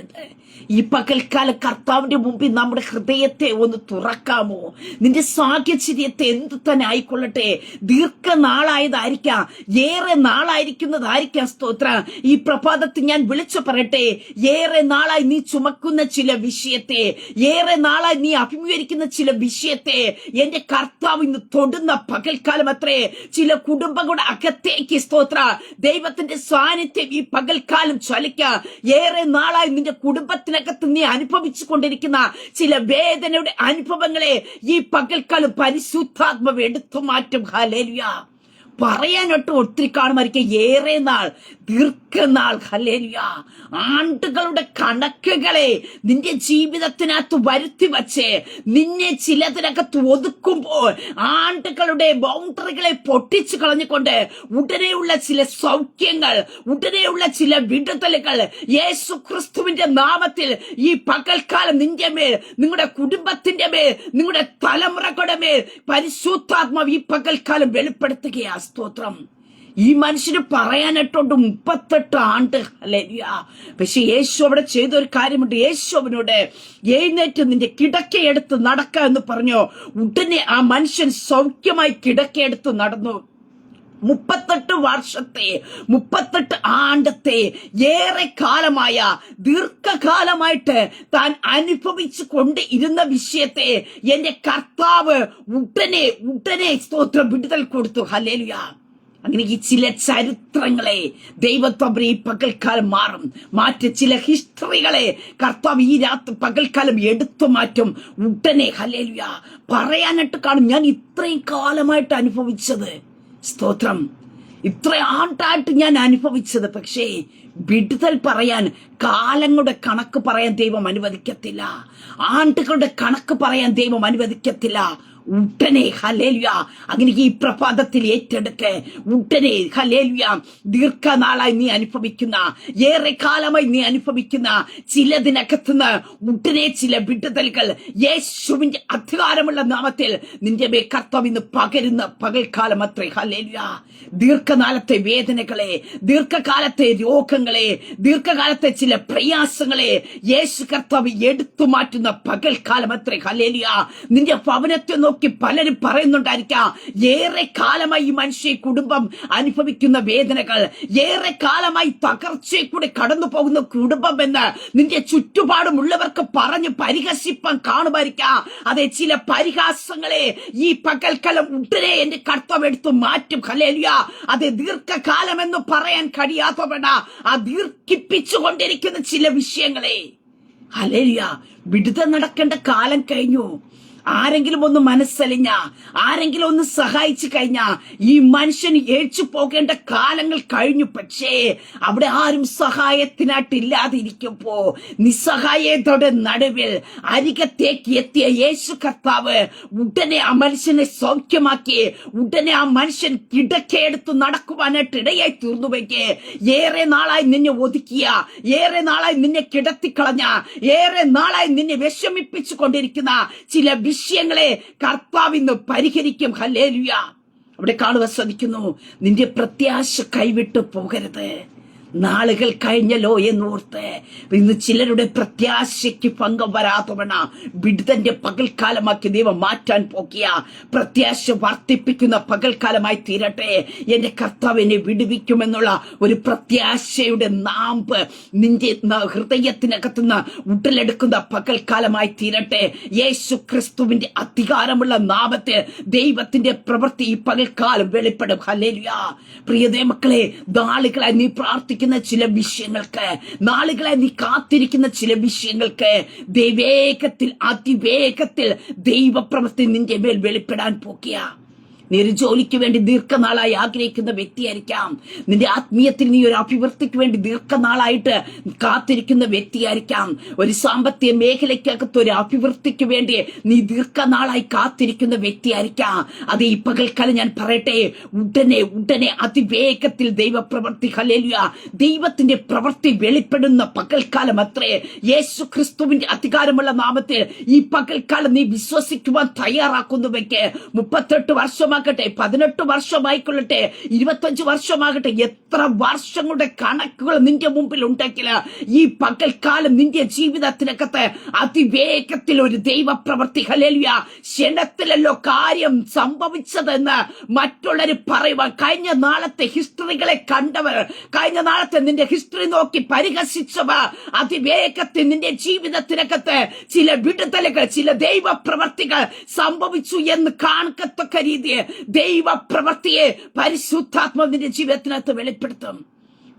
ഈ പകൽക്കാല കർത്താവിന്റെ മുമ്പിൽ നമ്മുടെ ഹൃദയത്തെ ഒന്ന് തുറക്കാമോ? നിന്റെ സാഹചര്യത്തെ എന്ത് തന്നെ ആയിക്കൊള്ളട്ടെ? ദീർഘനാളായതായിരിക്കാം. ഏറെ നാളായിരിക്കുന്നതായിരിക്കാം സ്തോത്ര. ഈ പ്രഭാതത്തിൽ ഞാൻ വിളിച്ചു പറയട്ടെ. ഏറെ നാളായി നീ ചുമക്കുന്ന ചില വിഷയത്തെ ഏറെ നാളായി നീ അഭിമുഖീകരിക്കുന്ന ചില വിഷയത്തെ എന്റെ കർത്താവ് ഇന്ന് തൊടുന്ന പകൽക്കാലം അത്രേ. ചില കുടുംബങ്ങളുടെ അകത്തേക്ക് സ്തോത്ര. ദൈവത്തിന്റെ സാന്നിധ്യം ഈ പകൽക്കാലം ചലിക്ക ഏറെ നാളായി നിന്റെ കുടുംബത്തിനകത്ത് നീ അനുഭവിച്ചു കൊണ്ടിരിക്കുന്ന ചില വേദനയുടെ അനുഭവങ്ങളെ ഈ പകൽക്കാലം പരിശുദ്ധാത്മാവ് എടുത്തു മാറ്റും. ഹലേലുയ പറയാനൊട്ട് ഒത്തിരി കാണുമായിരിക്കും ഏറെ നാൾ ദീർഘനാൾ ഹലേലിയ ആണ്ടുകളുടെ കണക്കുകളെ നിന്റെ ജീവിതത്തിനകത്ത് വരുത്തി വച്ച് നിന്നെ ചിലതിനകത്ത് ഒതുക്കുമ്പോൾ ആണ്ടുകളുടെ ബൗണ്ടറികളെ പൊട്ടിച്ചു കളഞ്ഞുകൊണ്ട് ഉടനെയുള്ള ചില സൗഖ്യങ്ങൾ ഉടനെയുള്ള ചില വിടുതലുകൾ യേശു ക്രിസ്തുവിന്റെ നാമത്തിൽ ഈ പകൽക്കാലം നിന്റെ മേൽ നിങ്ങളുടെ കുടുംബത്തിന്റെ മേൽ നിങ്ങളുടെ തലമുറകളുടെ മേൽ പരിശുദ്ധാത്മാവ് ഈ പകൽക്കാലം വെളിപ്പെടുത്തുകയാ. സ്തോത്രം. ഈ മനുഷ്യന് പറയാനായിട്ടുണ്ട് മുപ്പത്തെട്ട് ആണ്ട് ഹല്ലേലൂയ. പക്ഷെ യേശു അവിടെ ചെയ്ത ഒരു കാര്യമുണ്ട്. യേശു അവനോട് എഴുന്നേറ്റ് നിന്റെ കിടക്കയെടുത്ത് നടക്ക എന്ന് പറഞ്ഞു. ഉടനെ ആ മനുഷ്യൻ സൗഖ്യമായി കിടക്കയെടുത്ത് നടന്നു. മുപ്പത്തെട്ട് വർഷത്തെ മുപ്പത്തെട്ട് ആണ്ടത്തെ ഏറെ കാലമായ ദീർഘകാലമായിട്ട് താൻ അനുഭവിച്ചു കൊണ്ട് ഇരുന്ന വിഷയത്തെ എന്റെ കർത്താവ് ഉടനെ ഉടനെ സ്തോത്രം വിടുതൽ കൊടുത്തു. ഹല്ലേലുയ. അങ്ങനെ ഈ ചില ചരിത്രങ്ങളെ ദൈവത്വം ഈ പകൽക്കാലം മാറും. മാറ്റി ചില ഹിസ്റ്ററികളെ കർത്താവ് ഈ രാത്രി പകൽക്കാലം എടുത്തു മാറ്റും. ഉടനെ ഹലേലുയ പറയാനായിട്ട് കാണും. ഞാൻ ഇത്രയും കാലമായിട്ട് അനുഭവിച്ചത്. സ്തോത്രം. ഇത്ര ആണ്ടായിട്ട് ഞാൻ അനുഭവിച്ചത്. പക്ഷേ വിടുതൽ പറയാൻ കാലങ്ങളുടെ കണക്ക് പറയാൻ ദൈവം അനുവദിക്കത്തില്ല. ആണ്ടുകളുടെ കണക്ക് പറയാൻ ദൈവം അനുവദിക്കത്തില്ല. ഉടനെ ഹലേലുയ അങ്ങനെ ഈ പ്രഭാതത്തിൽ ഏറ്റെടുത്ത് ഉടനെ ഹലേലുയ ദീർഘനാളായി നീ അനുഭവിക്കുന്ന ഏറെ കാലമായി നീ അനുഭവിക്കുന്ന ചിലതിനകത്തുനിന്ന് ഉടനെ ചില വിടുതലുകൾ യേശുവിന്റെ അധികാരമുള്ള നാമത്തിൽ നിന്റെ മേ കർത്താവ് ഇന്ന് പകരുന്ന പകൽക്കാലം അത്രേ. ഹലേലുയ ദീർഘകാലത്തെ വേദനകളെ ദീർഘകാലത്തെ രോഗങ്ങളെ ദീർഘകാലത്തെ ചില പ്രയാസങ്ങളെ യേശു കർത്താവ് എടുത്തു മാറ്റുന്ന പകൽക്കാലം അത്രേ. ഹലേലിയ നിന്റെ ഭവനത്തെ നോക്കി പലരും പറയുന്നുണ്ടായിരിക്കാം ഏറെ കാലമായി ഈ മനുഷ്യ കുടുംബം അനുഭവിക്കുന്ന വേദനകൾ ഏറെ കാലമായി തകർച്ചയെ കൂടി കടന്നു പോകുന്ന കുടുംബം എന്ന് നിന്റെ ചുറ്റുപാടുമുള്ളവർക്ക് പറഞ്ഞ് പരിഹസിപ്പം കാണുമായിരിക്കാം. അതെ ചില പരിഹാസങ്ങളെ ഈ പകൽക്കാലം ഉടനെ എന്റെ കർത്തവ്യം എടുത്തു മാറ്റും. ഹലേലിയ അതെ ദീർഘകാലം എന്ന് പറയാൻ കഴിയാത്തവണ ആ ദീർഘിപ്പിച്ചുകൊണ്ടിരിക്കുന്ന ചില വിഷയങ്ങളെ. ഹലേലിയ വിടുത നടക്കേണ്ട കാലം കഴിഞ്ഞു. ആരെങ്കിലും ഒന്ന് മനസ്സലിഞ്ഞ ആരെങ്കിലും ഒന്ന് സഹായിച്ചു കഴിഞ്ഞ ഈ മനുഷ്യൻ ഏച്ചു പോകേണ്ട കാലങ്ങൾ കഴിഞ്ഞു. പക്ഷേ അവിടെ ആരും സഹായത്തിനായിട്ടില്ലാതിരിക്കുമ്പോ നിസ്സഹായതയുടെ നടുവിൽ അരികത്തേക്ക് എത്തിയ യേശു കർത്താവ് ഉടനെ ആ മനുഷ്യനെ സൗഖ്യമാക്കി ഉടനെ ആ മനുഷ്യൻ കിടക്കയെടുത്ത് നടക്കുവാനായിട്ട് ഇടയായി തീർന്നുവെങ്കിൽ ഏറെ നാളായി നിന്നെ ഒതുക്കിയ ഏറെ നാളായി നിന്നെ കിടത്തിക്കളഞ്ഞ ഏറെ നാളായി നിന്നെ വിഷമിപ്പിച്ചു കൊണ്ടിരിക്കുന്ന ചില വിഷയങ്ങളെ കർത്താവ് ഇന്ന് പരിഹരിക്കും. ഹലേലുയ അവിടെ കാണുവാൻ ശ്രദ്ധിക്കുന്നു നിന്റെ പ്രത്യാശ കൈവിട്ടു പോകരുത്. നാളുകൾ കഴിഞ്ഞല്ലോ എന്നോർത്ത്. ഇന്ന് ചിലരുടെ പ്രത്യാശയ്ക്ക് ഭംഗം വരാത്തവണ വിടുതന്റെ പകൽക്കാലമാക്കി ദൈവം മാറ്റാൻ പോക്കിയ. പ്രത്യാശ വർദ്ധിപ്പിക്കുന്ന പകൽക്കാലമായി തീരട്ടെ. എന്റെ കർത്താവ് എന്നെ വിടുവിക്കുമെന്നുള്ള ഒരു പ്രത്യാശയുടെ നാമ്പ് നിന്റെ ഹൃദയത്തിനകത്തുനിന്ന് ഉടലെടുക്കുന്ന പകൽക്കാലമായി തീരട്ടെ. യേശു ക്രിസ്തുവിന്റെ അധികാരമുള്ള നാമത്തെ ദൈവത്തിന്റെ പ്രവൃത്തി ഈ പകൽക്കാലം വെളിപ്പെടും. ഹല്ലേലൂയ. പ്രിയ മക്കളെ നാളുകളായി നീ പ്രാർത്ഥിക്കുന്ന ചില വിഷയങ്ങൾക്ക് നാളുകളെ നീ കാത്തിരിക്കുന്ന ചില വിഷയങ്ങൾക്ക് ദൈവേഗത്തിൽ അതിവേഗത്തിൽ ദൈവപ്രവൃത്തി നിന്റെ മേൽ വെളിപ്പെടാൻ പോക്കിയ നീ ഒരു ജോലിക്ക് വേണ്ടി ദീർഘനാളായി ആഗ്രഹിക്കുന്ന വ്യക്തിയായിരിക്കാം. നിന്റെ ആത്മീയത്തിൽ നീ ഒരു അഭിവൃദ്ധിക്ക് വേണ്ടി ദീർഘനാളായിട്ട് കാത്തിരിക്കുന്ന വ്യക്തിയായിരിക്കാം. ഒരു സാമ്പത്തിക മേഖലയ്ക്കകത്ത് ഒരു അഭിവൃദ്ധിക്ക് വേണ്ടി നീ ദീർഘനാളായി കാത്തിരിക്കുന്ന വ്യക്തിയായിരിക്കാം. അത് ഈ പകൽക്കാലം ഞാൻ പറയട്ടെ ഉടനെ ഉടനെ അതിവേഗത്തിൽ ദൈവപ്രവർത്തി ഹലേലുയ ദൈവത്തിന്റെ പ്രവൃത്തി വെളിപ്പെടുന്ന പകൽക്കാലം അത്രേ. യേശു ക്രിസ്തുവിന്റെ അധികാരമുള്ള നാമത്തിൽ ഈ പകൽക്കാലം നീ വിശ്വസിക്കുവാൻ തയ്യാറാക്കുന്നുവെങ്കിൽ മുപ്പത്തെട്ട് വർഷമാകട്ടെ പതിനെട്ട് വർഷമായിക്കൊള്ളട്ടെ ഇരുപത്തഞ്ച് വർഷമാകട്ടെ എത്ര വർഷങ്ങളുടെ കണക്കുകൾ നിന്റെ മുമ്പിൽ ഉണ്ടെങ്കിൽ ഈ പകൽക്കാലം നിന്റെ ജീവിതത്തിനകത്ത് അതിവേഗത്തിൽ ഒരു ദൈവപ്രവർത്തി ഹലേലിയ ക്ഷണത്തിലല്ലോ കാര്യം സംഭവിച്ചതെന്ന് മറ്റുള്ളവർ പറയുവാൻ കഴിഞ്ഞ നാളത്തെ ഹിസ്റ്ററികളെ കണ്ടവർ കഴിഞ്ഞ നാളത്തെ നിന്റെ ഹിസ്റ്ററി നോക്കി പരിഹസിച്ചവർ അതിവേഗത്തിൽ നിന്റെ ജീവിതത്തിനകത്ത് ചില വിടുതലുകൾ ചില ദൈവപ്രവർത്തികൾ സംഭവിച്ചു എന്ന് കാണത്തക്ക രീതിയിൽ ദൈവപ്രവൃത്തിയെ പ്രവൃത്തിയെ പരിശുദ്ധാത്മാവിന്റെ ജീവിതത്തിനകത്ത് വെളിപ്പെടുത്തും.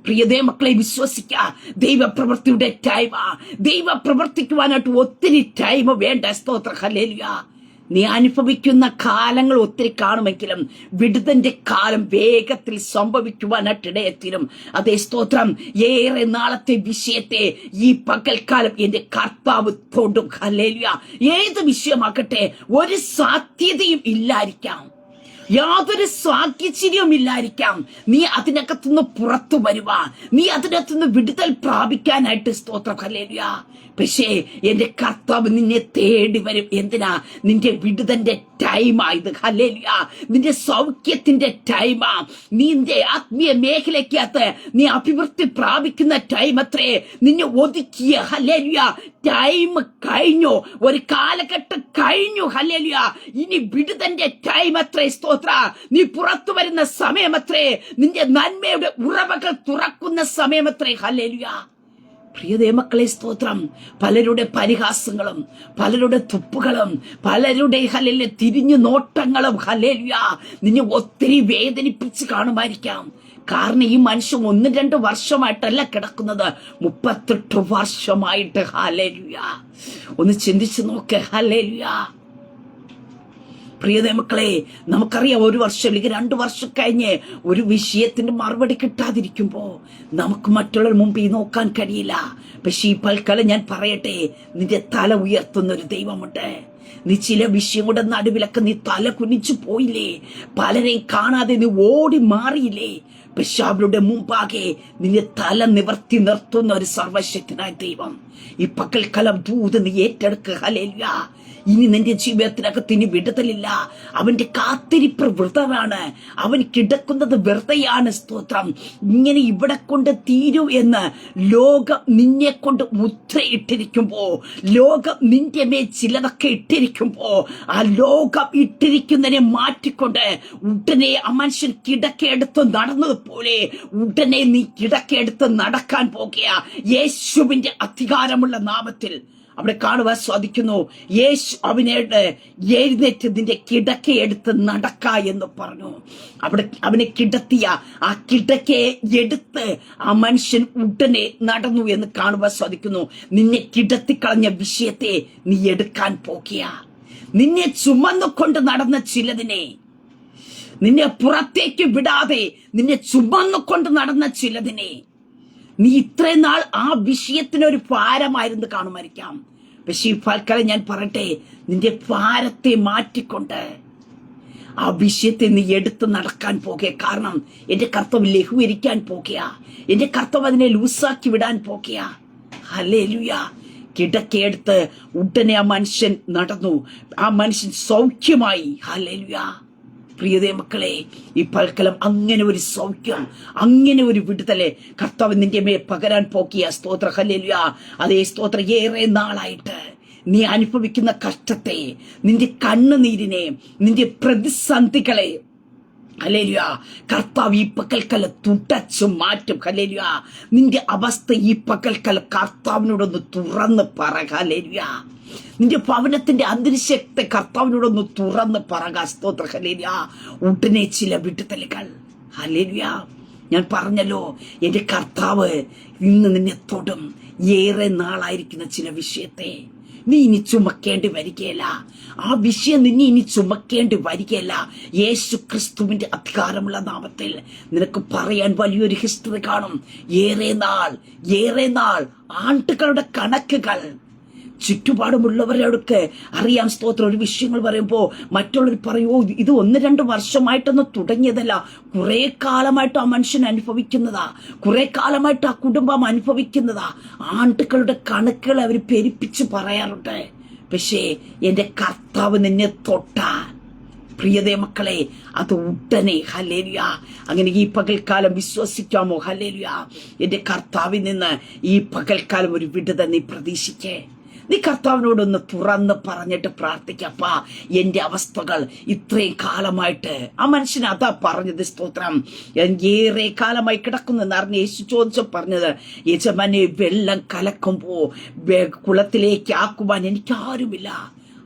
പ്രിയതേ മക്കളെ വിശ്വസിക്ക. ദൈവപ്രവൃത്തിയുടെ ടൈമ ദൈവ പ്രവർത്തിക്കുവാനായിട്ട് ഒത്തിരി ടൈം വേണ്ട. സ്തോത്ര. ഹലേലിയ നീ അനുഭവിക്കുന്ന കാലങ്ങൾ ഒത്തിരി കാണുമെങ്കിലും വിടുതന്റെ കാലം വേഗത്തിൽ സംഭവിക്കുവാനായിട്ട് ഇടയെത്തിരും അതേ സ്തോത്രം. ഏറെ നാളത്തെ വിഷയത്തെ ഈ പകൽക്കാലം എന്റെ കർത്താവ് തൊടും. ഹലേലിയ ഏത് വിഷയമാക്കട്ടെ ഒരു സാധ്യതയും ഇല്ലായിരിക്കാം. യാതൊരു സാഹചര്യവും ഇല്ലായിരിക്കാം നീ അതിനകത്തുനിന്ന് പുറത്തു വരുവാ. നീ അതിനകത്തുനിന്ന് വിടുതൽ പ്രാപിക്കാനായിട്ട് സ്തോത്രം. ഹല്ലേലൂയ. പക്ഷേ എന്റെ കർത്താവ് നിന്നെ തേടി വരും. എന്തിനാ? നിന്റെ വിടുതന്റെ ടൈമാ ഇത്. ഹല്ലേലൂയ. നിന്റെ സൗഖ്യത്തിന്റെ ടൈമാ നിന്റെ ആത്മീയ മേഖലയ്ക്കകത്ത് നീ അഭിവൃദ്ധി പ്രാപിക്കുന്ന ടൈം അത്രേ. നിന്നെ ഒതുക്കിയ ഹലേലിയ ടൈം കഴിഞ്ഞു. ഒരു കാലഘട്ടം കഴിഞ്ഞു ഹലേലിയ ഇനി വിടുതന്റെ ടൈം അത്രേ സ്തോത്ര. നീ പുറത്തു വരുന്ന സമയമത്രേ നിന്റെ നന്മയുടെ ഉറവകൾ തുറക്കുന്ന സമയമത്രേ ഹല്ലേലൂയ. പ്രിയതേ മക്കളെ സ്തോത്രം. പലരുടെ പരിഹാസങ്ങളും പലരുടെ തുപ്പുകളും പലരുടെ ഹലിലെ തിരിഞ്ഞു നോട്ടങ്ങളും ഹല്ലേലൂയ നിന്നെ ഒത്തിരി വേദനിപ്പിച്ച് കാണുമായിരിക്കാം. കാരണം ഈ മനുഷ്യൻ ഒന്ന് രണ്ട് വർഷമായിട്ടല്ല കിടക്കുന്നത്. മുപ്പത്തെട്ട് വർഷമായിട്ട് ഹല്ലേലൂയ. ഒന്ന് ചിന്തിച്ചു നോക്ക് ഹല്ലേലൂയ. പ്രിയതേ മക്കളെ നമുക്കറിയാം ഒരു വർഷം അല്ലെങ്കിൽ രണ്ടു വർഷം കഴിഞ്ഞ് ഒരു വിഷയത്തിന്റെ മറുപടി കിട്ടാതിരിക്കുമ്പോ നമുക്ക് മറ്റുള്ളവർ മുമ്പിൽ നോക്കാൻ കഴിയില്ല. പക്ഷെ ഈ പൽക്കാലം ഞാൻ പറയട്ടെ നിന്റെ തല ഉയർത്തുന്ന ഒരു ദൈവമുണ്ട്. നീ ചില വിഷയങ്ങളുടെ നടുവിലൊക്കെ നീ തല കുനിച്ചു പോയില്ലേ? പലരെയും കാണാതെ നീ ഓടി മാറിയില്ലേ? പക്ഷെ അവരുടെ മുമ്പാകെ നിന്റെ തല നിവർത്തി നിർത്തുന്ന ഒരു സർവശക്തനായ ദൈവം. ഈ പകൽക്കലം ദൂത് നീ ഏറ്റെടുക്കുക ഹലേല്ല ഇനി നിന്റെ ജീവിതത്തിനകത്ത് ഇനി വിടുതലില്ല. അവന്റെ കാത്തിരിപ്പ് വ്രതമാണ് അവൻ കിടക്കുന്നത് വെറുതെയാണ് സ്തോത്രം. ഇങ്ങനെ ഇവിടെ കൊണ്ട് തീരൂ എന്ന് ലോകം നിന്നെ കൊണ്ട് മുദ്രയിട്ടിരിക്കുമ്പോ ലോകം നിന്റെ മേൽ ചിലതൊക്കെ ഇട്ടിരിക്കുമ്പോ ആ ലോകം ഇട്ടിരിക്കുന്നതിനെ മാറ്റിക്കൊണ്ട് ഉടനെ ആ മനുഷ്യൻ കിടക്കെടുത്ത് നടന്നതുപോലെ ഉടനെ നീ കിടക്കെടുത്ത് നടക്കാൻ പോകുക. യേശുവിന്റെ അധികാരമുള്ള നാമത്തിൽ അവിടെ കാണുവാൻ സാധിക്കുന്നു. യേശു അവനെ എഴുന്നേറ്റ് നിന്റെ കിടക്കയെടുത്ത് നടക്ക എന്ന് പറഞ്ഞു. അവിടെ അവനെ കിടത്തിയ ആ കിടക്കയെ എടുത്ത് ആ മനുഷ്യൻ ഉടനെ നടന്നു എന്ന് കാണുവാൻ സാധിക്കുന്നു. നിന്നെ കിടത്തി കളഞ്ഞ വിഷയത്തെ നീ എടുക്കാൻ പോകിയ നിന്നെ ചുമന്നുകൊണ്ട് നടന്ന ചിലതിനെ നിന്നെ പുറത്തേക്ക് വിടാതെ നിന്നെ ചുമന്നുകൊണ്ട് നടന്ന ചിലതിനെ നീ ഇത്രയും നാൾ ആ വിഷയത്തിനൊരു ഭാരമായിരുന്നു കാണുമായിരിക്കാം. പക്ഷെ ഫൽക്കാലം ഞാൻ പറയട്ടെ നിന്റെ ഭാരത്തെ മാറ്റിക്കൊണ്ട് ആ വിഷയത്തെ നീ എടുത്ത് നടക്കാൻ പോകുക. കാരണം എന്റെ കർത്തവ് ലഘൂകരിക്കാൻ പോകുക. എന്റെ കർത്തവ് അതിനെ ലൂസാക്കി വിടാൻ പോകുക. ഹല്ലേലൂയ. കിടക്കയെടുത്ത് ഉടനെ ആ മനുഷ്യൻ നടന്നു. ആ മനുഷ്യൻ സൗഖ്യമായി. ഹല്ലേലൂയ. പ്രിയതേ മക്കളെ ഈ പൽക്കലം അങ്ങനെ ഒരു സൗഖ്യം അങ്ങനെ ഒരു വിടുതലെ കർത്താവ് നിന്റെ മേൽ പകരാൻ പോക്കിയ സ്തോത്ര. ഹല്ലേലൂയ. അതേ സ്തോത്ര ഏറെ നാളായിട്ട്. നീ അനുഭവിക്കുന്ന കഷ്ടത്തെ നിന്റെ കണ്ണുനീരിനെ നിന്റെ പ്രതിസന്ധികളെ. ഹലേലുയ കർത്താവ് ഈ പകൽക്കല തുടച്ചു മാറ്റും. ഹലേലുയ നിന്റെ അവസ്ഥ ഈ പകൽക്കല കർത്താവിനോടൊന്ന് തുറന്ന് പറ. ഹല്ലേലൂയ. നിന്റെ ഭവനത്തിന്റെ അന്തരിശക്തി കർത്താവിനോടൊന്ന് തുറന്ന് പറക. സ്തോത്ര. ഹല്ലേലൂയ. ഉടനെ ചില വിട്ടുതലുകൾ ഹല്ലേലൂയ. ഞാൻ പറഞ്ഞല്ലോ എന്റെ കർത്താവ് ഇന്ന് നിന്നെ തൊടും. ഏറെ നാളായിരിക്കുന്ന ചില വിഷയത്തെ നീ ഇനി ചുമക്കേണ്ടി വരികയില്ല. ആ വിഷയം നിന്നെ ഇനി ചുമക്കേണ്ടി വരികയില്ല. യേശു ക്രിസ്തുവിന്റെ അധികാരമുള്ള നാമത്തിൽ നിനക്ക് പറയാൻ വലിയൊരു ഹിസ്റ്ററി കാണും. ഏറെ നാൾ ഏറെ നാൾ ആണ്ടുകളുടെ കണക്കുകൾ ചുറ്റുപാടുമുള്ളവരോടൊക്കെ അറിയാം സ്തോത്രം. ഒരു വിഷയങ്ങൾ പറയുമ്പോൾ മറ്റുള്ളവർ പറയുമോ ഇത് ഒന്ന് രണ്ട് വർഷമായിട്ടൊന്നും തുടങ്ങിയതല്ല. കുറെ കാലമായിട്ട് ആ മനുഷ്യൻ അനുഭവിക്കുന്നതാ. കുറെ കാലമായിട്ട് ആ കുടുംബം അനുഭവിക്കുന്നതാ. ആണ്ടുകളുടെ കണക്കുകൾ അവർ പെരുപ്പിച്ച് പറയാറുണ്ട്. പക്ഷേ എന്റെ കർത്താവ് നിന്നെ തൊട്ടാൽ പ്രിയതേ മക്കളെ അത് ഉടനെ ഹലേലിയ അങ്ങനെ ഈ പകൽക്കാലം വിശ്വസിക്കാമോ? ഹലേലിയ എന്റെ കർത്താവിൽ നിന്ന് ഈ പകൽക്കാലം ഒരു വിടുത നീ പ്രതീക്ഷിക്കേ. നീ കർത്താവിനോടൊന്ന് തുറന്ന് പറഞ്ഞിട്ട് പ്രാർത്ഥിക്കപ്പാ എന്റെ അവസ്ഥകൾ ഇത്രയും കാലമായിട്ട് ആ മനുഷ്യൻ അതാ പറഞ്ഞത് സ്തോത്രം. ഏറെ കാലമായി കിടക്കുന്നെന്ന് അറിഞ്ഞ് യേശു ചോദിച്ചു പറഞ്ഞത് യജമാനെ വെള്ളം കലക്കുമ്പോ കുളത്തിലേക്ക് ആക്കുവാൻ എനിക്ക് ആരുമില്ല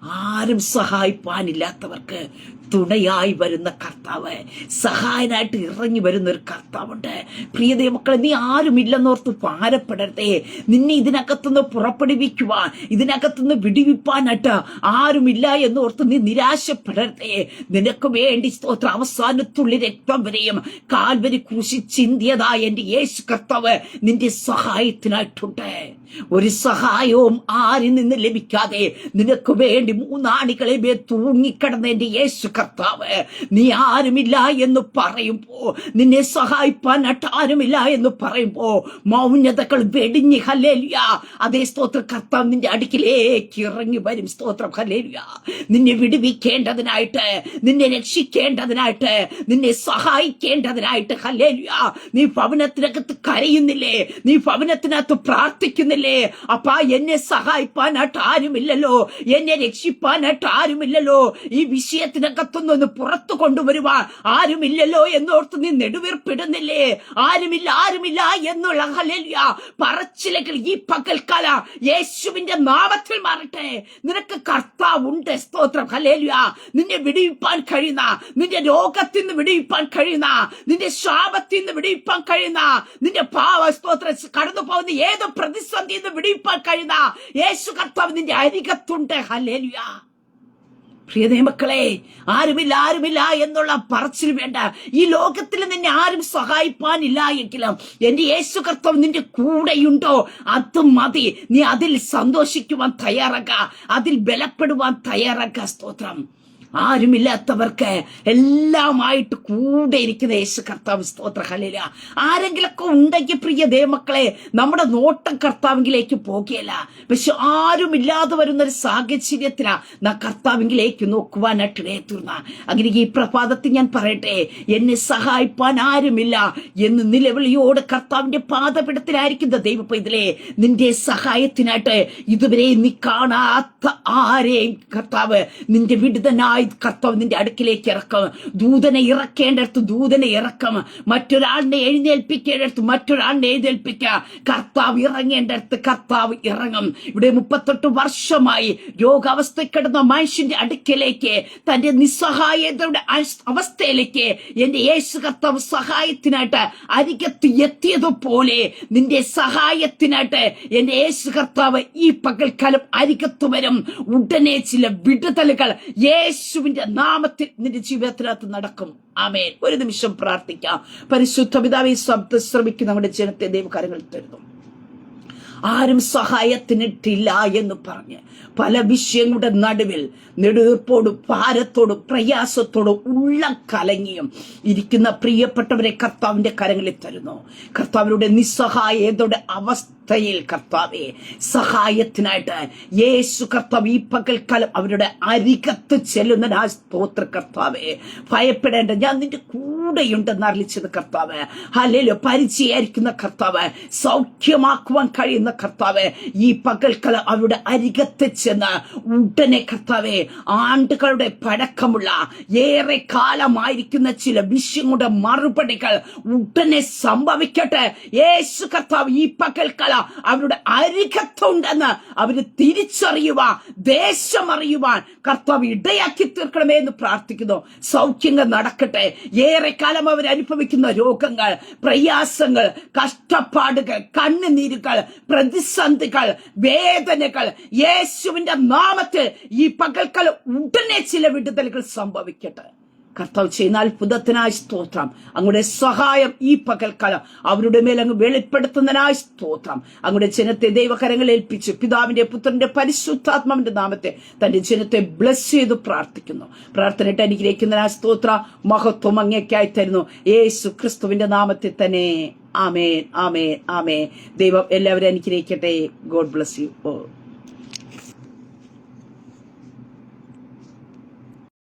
ആരും സഹായിപ്പാനില്ലാത്തവർക്ക് തുണയായി വരുന്ന കർത്താവ് സഹായനായിട്ട് ഇറങ്ങി വരുന്ന ഒരു കർത്താവുണ്ട്. പ്രിയതേ മക്കളെ നീ ആരുമില്ലെന്നോർത്ത് ഭാരപ്പെടരുതേ. നിന്നെ ഇതിനകത്തുനിന്ന് പുറപ്പെടുവിക്കുവാൻ ഇതിനകത്തുനിന്ന് വിടിവിപ്പാനായിട്ട് ആരുമില്ല എന്നോർത്ത് നീ നിരാശപ്പെടരുതേ. നിനക്ക് വേണ്ടി സ്തോത്ര. അവസാനത്തുള്ളി രക്തം വരെയും കാൽവരി ക്രൂശി ചിന്തിയതായ എന്റെ യേശു കർത്താവ് നിന്റെ സഹായത്തിനായിട്ടുണ്ട്. ഒരു സഹായവും ആരിൽ നിന്ന് ലഭിക്കാതെ നിനക്ക് വേണ്ടി മൂന്നാണികളെ മേ തൂങ്ങിക്കിടന്ന എന്റെ യേശു കർത്താവ് നീ ആരുമില്ല എന്ന് പറയുമ്പോ നിന്നെ സഹായിപ്പാനായിട്ട് ആരുമില്ല എന്ന് പറയുമ്പോ മൗന്യതകൾ വെടിഞ്ഞ് ഹലേലിയ അതേ സ്തോത്ര കർത്താവ് നിന്റെ അടുക്കിലേക്ക് ഇറങ്ങി വരും. സ്തോത്രം ഹലേലിയ നിന്നെ വിടുവിക്കേണ്ടതിനായിട്ട് നിന്നെ രക്ഷിക്കേണ്ടതിനായിട്ട് നിന്നെ സഹായിക്കേണ്ടതിനായിട്ട് ഹലേലിയ നീ ഭവനത്തിനകത്ത് കരയുന്നില്ലേ? നീ ഭവനത്തിനകത്ത് പ്രാർത്ഥിക്കുന്നില്ലേ? അപ്പാ എന്നെ സഹായിപ്പാനായിട്ട് ആരുമില്ലല്ലോ. എന്നെ രക്ഷിപ്പാനായിട്ട് ആരുമില്ലല്ലോ ഈ വിഷയത്തിനകത്തുനിന്ന് പുറത്തു കൊണ്ടുവരുവാൻ ആരുമില്ലല്ലോ എന്നോർത്ത് നീ നെടുവീർപ്പിടുന്നില്ലേ? ആരുമില്ല ആരുമില്ല എന്നുള്ള പറച്ചിലുകൾ ഈ പകൽക്കാല യേശുവിന്റെ നാമത്തിൽ മാറട്ടെ. നിനക്ക് കർത്താവുണ്ട് സ്തോത്രം. ഹല്ലേലൂയ. നിന്നെ വിടിയിപ്പാൻ കഴിയുന്ന നിന്റെ രോഗത്തിൽ നിന്ന് വിടിയിപ്പാൻ കഴിയുന്ന നിന്റെ ശാപത്തിൽ നിന്ന് വിടിയിപ്പാൻ കഴിയുന്ന നിന്റെ പാവ സ്തോത്ര കടന്നു പോകുന്ന ഏത് പ്രതിസന്ധിയിൽ നിന്ന് വിടിയിപ്പാൻ കഴിയുന്ന യേശു കർത്താവ് നിന്റെ അരികത്തുണ്ട്. ഹല്ലേലൂയ പ്രിയ മക്കളെ ആരുമില്ല ആരുമില്ല എന്നുള്ള പറച്ചിൽ വേണ്ട. ഈ ലോകത്തിൽ നിന്നെ ആരും സഹായിപ്പാനില്ല എങ്കിലും എന്റെ യേശു കർത്താവ് നിന്റെ കൂടെയുണ്ടോ? അത് മതി. നീ അതിൽ സന്തോഷിക്കുവാൻ തയ്യാറാക്ക അതിൽ ബലപ്പെടുവാൻ തയ്യാറാക്ക സ്തോത്രം. ആരുമില്ലാത്തവർക്ക് എല്ലാമായിട്ട് കൂടെ ഇരിക്കുന്ന യേശു കർത്താവ് സ്തോത്ര. ഹലില ആരെങ്കിലൊക്കെ ഉണ്ടെങ്കിൽ പ്രിയ ദേമക്കളെ നമ്മുടെ നോട്ടം കർത്താവിങ്കിലേക്ക് പോകുകയല്ല. പക്ഷെ ആരുമില്ലാതെ വരുന്ന ഒരു സാഹചര്യത്തിലാ നാം കർത്താവിങ്കിലേക്ക് നോക്കുവാനായിട്ട് ഇടയത്തുന്ന അങ്ങനെ ഈ പ്രഭാതത്തിൽ ഞാൻ പറയട്ടെ എന്നെ സഹായിപ്പാൻ ആരുമില്ല എന്ന് നിലവിളിയോട് കർത്താവിന്റെ പാതപിടത്തിലായിരിക്കുന്ന ദൈവ ഇതിലെ നിന്റെ സഹായത്തിനായിട്ട് ഇതുവരെ നീ കാണാത്ത ആരെയും കർത്താവ് നിന്റെ വിടുതനായി ദൂതനായി കർത്താവ് നിന്റെ അടുക്കിലേക്ക് ഇറക്കാം. ദൂതനെ ഇറക്കേണ്ടടുത്ത് ദൂതനെ ഇറക്കാം. മറ്റൊരാളിനെ എഴുന്നേൽപ്പിക്കേണ്ടടുത്ത് മറ്റൊരാളിനെ എഴുന്നേൽപ്പിക്കുക കർത്താവ് ഇറങ്ങേണ്ടടുത്ത് കർത്താവ് ഇറങ്ങും. ഇവിടെ മുപ്പത്തെട്ട് വർഷമായി രോഗാവസ്ഥ കിടന്ന മനുഷ്യന്റെ അടുക്കിലേക്ക് തന്റെ നിസ്സഹായതയുടെ അവസ്ഥയിലേക്ക് എന്റെ യേശു കർത്താവ് സഹായത്തിനായിട്ട് അരികത്ത് എത്തിയതുപോലെ നിന്റെ സഹായത്തിനായിട്ട് എന്റെ യേശു കർത്താവ് ഈ പകൽക്കാലം അരികത്ത് വരും. ഉടനെ ചില വിടുതലുകൾ യേശുവിന്റെ നാമത്തിൽ നിന്റെ ജീവിതത്തിനകത്ത് നടക്കും. ആമേൻ. ഒരു നിമിഷം പ്രാർത്ഥിക്കാം. പരിശുദ്ധ പിതാവെ ശബ്ദ ശ്രമിക്കുന്ന നമ്മുടെ ജനത്തെ ദൈവകാര്യങ്ങൾ തരുന്നു. ആരും സഹായത്തിനിട്ടില്ല എന്ന് പറഞ്ഞ് പല വിഷയങ്ങളുടെ നടുവിൽ നെടുവീർപ്പോടും ഭാരത്തോടും പ്രയാസത്തോടും ഉള്ള കലങ്ങിയും ഇരിക്കുന്ന പ്രിയപ്പെട്ടവരെ കർത്താവിന്റെ കരങ്ങളിൽ തരുന്നു. കർത്താവിയുടെ നിസ്സഹായതയുടെ അവസ്ഥയിൽ കർത്താവെ സഹായത്തിനായിട്ട് യേശു കർത്താവ് ഈ പകൽക്കാലം അവരുടെ അരികത്ത് ചെല്ലുന്ന ആ സ്തോത്ര കർത്താവെ. ഭയപ്പെടേണ്ട ഞാൻ നിന്റെ കൂടെയുണ്ടെന്ന് അറിയിച്ചത് കർത്താവ്. അല്ലല്ലോ പരിചയായിരിക്കുന്ന കർത്താവ് സൗഖ്യമാക്കുവാൻ കഴിയുന്ന കർത്താവ് ഈ പകൽക്കാലം അവരുടെ അരികത്ത് ചെന്ന് ഉടനെ കർത്താവെ ആണ്ടുകളുടെ പഴക്കമുള്ള ഏറെ കാലമായിരിക്കുന്ന ചില വിഷയങ്ങളുടെ മറുപടികൾ ഉടനെ സംഭവിക്കട്ടെ. യേശു കർത്താവ് ഈ പകൽക്കാലം അവരുടെ അരികത്വമുണ്ടെന്ന് അവർ തിരിച്ചറിയുവാൻ ദേശം അറിയുവാൻ കർത്താവ് ഇടയാക്കി തീർക്കണമേ എന്ന് പ്രാർത്ഥിക്കുന്നു. സൗഖ്യങ്ങൾ നടക്കട്ടെ. ഏറെക്കാലം കാലം അവർ അനുഭവിക്കുന്ന രോഗങ്ങൾ പ്രയാസങ്ങൾ കഷ്ടപ്പാടുകൾ കണ്ണുനീരുകൾ പ്രതിസന്ധികൾ വേദനകൾ. യേശുവിന്റെ നാമത്തിൽ ഈ പകൽക്കാലം ഉടനെ ചില വിടുതലുകൾ സംഭവിക്കട്ടെ. കർത്താവ് ചെയ്യുന്ന അത്ഭുതത്തിനായി സ്തോത്രം. അങ്ങയുടെ സഹായം ഈ പകൽക്കാലം അവരുടെ മേൽ അങ്ങ് വെളിപ്പെടുത്തുന്നതിനായി സ്തോത്രം. അങ്ങയുടെ ജനത്തെ ദൈവകരങ്ങൾ ഏൽപ്പിച്ച്. പിതാവിന്റെ പുത്രന്റെ പരിശുദ്ധാത്മാവിന്റെ നാമത്തെ തന്റെ ജനത്തെ ബ്ലസ് ചെയ്ത് പ്രാർത്ഥിക്കുന്നു. പ്രാർത്ഥനയിട്ട് അനുഗ്രഹിക്കുന്നതിനായി സ്തോത്ര. മഹത്വം അങ്ങേക്കായി തരുന്നു. യേശു ക്രിസ്തുവിന്റെ നാമത്തിൽ തന്നെ. ആമേൻ ആമേൻ ആമേൻ. ദൈവം എല്ലാവരും അനുഗ്രഹിക്കട്ടെ. God bless you oh